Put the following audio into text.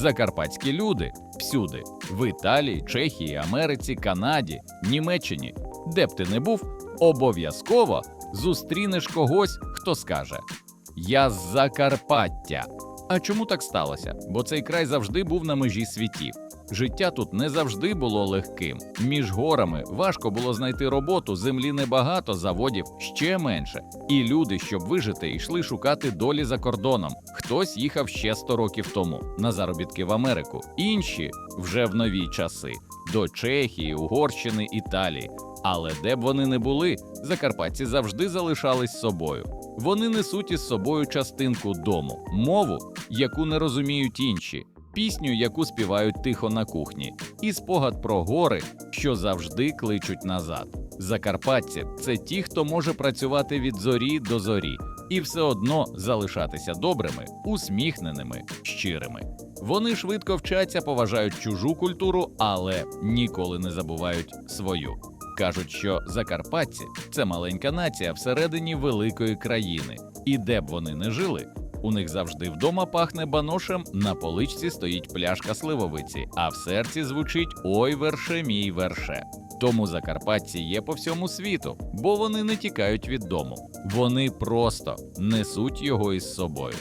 Закарпатські люди всюди в Італії, Чехії, Америці, Канаді, Німеччині. Де б ти не був, обов'язково зустрінеш когось, хто скаже: Я з Закарпаття. А чому так сталося? Бо цей край завжди був на межі світів. Життя тут не завжди було легким. Між горами важко було знайти роботу, землі небагато, заводів ще менше. І люди, щоб вижити, йшли шукати долі за кордоном. Хтось їхав ще 100 років тому на заробітки в Америку, інші вже в нові часи до Чехії, Угорщини, Італії. Але де б вони не були, закарпатці завжди залишались собою. Вони несуть із собою частинку дому, мову, яку не розуміють інші, пісню, яку співають тихо на кухні, і спогад про гори, що завжди кличуть назад. Закарпатці це ті, хто може працювати від зорі до зорі, і все одно залишатися добрими, усміхненими, щирими. Вони швидко вчаться, поважають чужу культуру, але ніколи не забувають свою. Кажуть, що закарпатці це маленька нація всередині великої країни, і де б вони не жили, у них завжди вдома пахне баношем, на поличці стоїть пляшка сливовиці, а в серці звучить Ой, верше мій верше. Тому закарпатці є по всьому світу, бо вони не тікають від дому. Вони просто несуть його із собою.